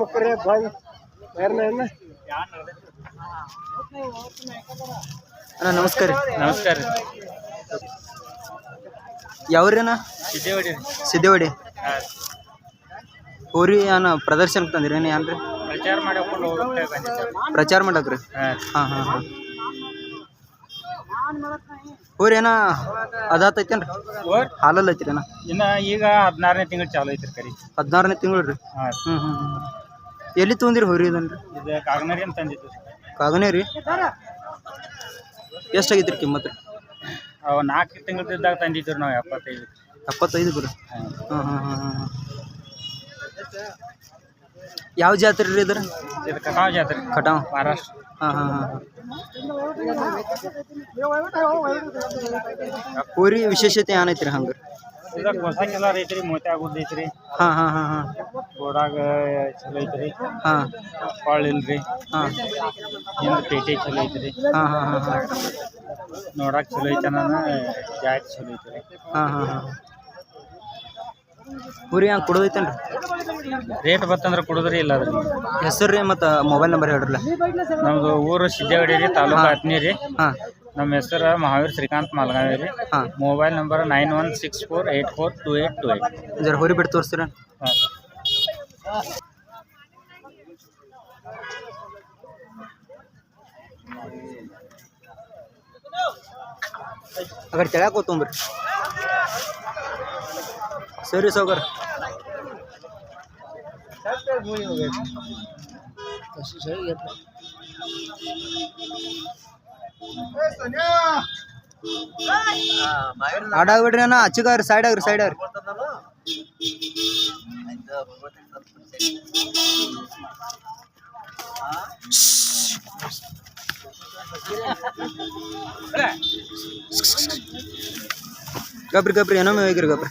ಮಕ್ಕಳೇ ಬಾಯ್ ಅಣ್ಣ ನಮಸ್ಕಾರ ನಮಸ್ಕಾರ ಯಾವ್ರಣ್ಣ ಸಿದ್ದೇವಡಿ ಊರಿ ಏನ ಅನ್ನ ಪ್ರದರ್ಶನಕ್ಕೆ ತಂದಿರೇನು ಏನ್ರಿ? ಪ್ರಚಾರ ಮಾಡಕ್ಕೆ ಪ್ರಚಾರ ಮಾಡಕ್ರಿ? ಹಾ ಹಾಂ ಹಾಂ. ಏನ ಅದಾತೈತೇನ್ರಿ? ಹಾಲಲ್ಲಿ ಐತ್ರಿ ಅಣ್ಣ ಇನ್ನ ಈಗ ಹದಿನಾರನೇ ತಿಂಗಳು ಚಾಲು ಐತ್ರಿ ಕರಿ. ಹದಿನಾರನೇ ತಿಂಗಳು ರೀ. ಹಾಂ ಹ್ಞೂ ಹ್ಞೂ ಹ್ಞೂ ಎಲ್ಲಿ ತೊಗೊಂದಿರಿ ಹೋರಿ ಇದನ್ರಿ ಇದು ಕಾಗನರಿ ಅಂತ ತಂದಿದ್ದು? ಕಾಗನೇ ರೀ? ಎಷ್ಟಾಗೈತ್ರಿ ಕಿಮ್ಮತ್ತು ರೀ? ಅವು ನಾಲ್ಕು ತಂದಿದ್ರು ನಾವು ಎಪ್ಪತ್ತೈದು. ಎಪ್ಪತ್ತೈದು ಹಾಂ ಹಾಂ ಹಾಂ ಹಾಂ ಯಾವ ಜಾತ್ರೆ ರೀ ಇದ್ರ? ಇದು ಕಟಾವ್ ಜಾತ್ರೆ. ಕಟಾವ್. ಮಹಾರಾಷ್ಟ್ರ. ಹೋರಿ ವಿಶೇಷತೆ ಏನೈತ್ರಿ ಹಂಗೆ? ಇದಕ್ಕೆ ಹೊಸಕ್ಕೆಲ್ಲ ಐತ್ರಿ ಮೋತಿ ಆಗುದ್ ಐತ್ರಿ. ಹಾಂ ಹಾಂ ಹಾಂ ಹಾಂ. ಗೋಡಾಗ ಚಲೋ ಐತ್ರಿ. ಹಾಂ. ಪಾಳ್ ಇಲ್ರಿ. ಹಾಂ. ಹಿಂದ್ ಪೇಟೆ ಚಲೋ ಐತ್ರಿ. ಹಾಂ ಹಾಂ ಹಾಂ ಹಾಂ. ನೋಡಾಕ್ ಚಲೋ ಐತನ ಜಾತಿ ಚಲೋ ಐತ್ರಿ. ಹಾಂ ಹಾಂ ಹಾಂ. ಹೋರಿ ಹಂಗೆ ಕೊಡೋದೈತೇನ್ರಿ ರೇಟ್ ಬತ್ತಂದ್ರೆ ಕೊಡುದ್ರಿ ಇಲ್ಲ ಅದ್ರ ಹೆಸರು ರೀ ಮತ್ತು ಮೊಬೈಲ್ ನಂಬರ್ ಹೇಳ್ರಲ್ಲ ನಮ್ದು ಊರು ಸಿದ್ದೇಗಡಿ ರೀ ತಾಲೂಕು ಹತ್ನಿ ರೀ ಹಾಂ ನಮ್ಮ ಹೆಸರು ಮಹಾವೀರ್ ಶ್ರೀಕಾಂತ್ ಮಾಲ್ಗಾವಿ ರೀ ಹಾಂ mobile number nine one six four eight four two eight two eight ಜರ ಹೊರಿ ಬಿಟ್ಟು ತೋರಿಸ್ತೀರ ಹಾಂ ಕಡೆ ತೆಳ್ಯಾಕ ಹೋಗ್ತೊಂಬ್ರಿ ಸರಿ ಸೌಕರ್ ಆಡಾಗ್ಬಿಡ್ರಿ ಅಣ್ಣ ಅಚ್ಚಗಾರಿ ಸೈಡ್ ಆಗ್ರಿ ಸೈಡ್ ಆಗ್ರಿ ಗಬ್ರಿ ಗಬ್ರಿ ಏನೊಮ್ಮೆ ಹೋಗಿರಿ ಗಬ್ರಿ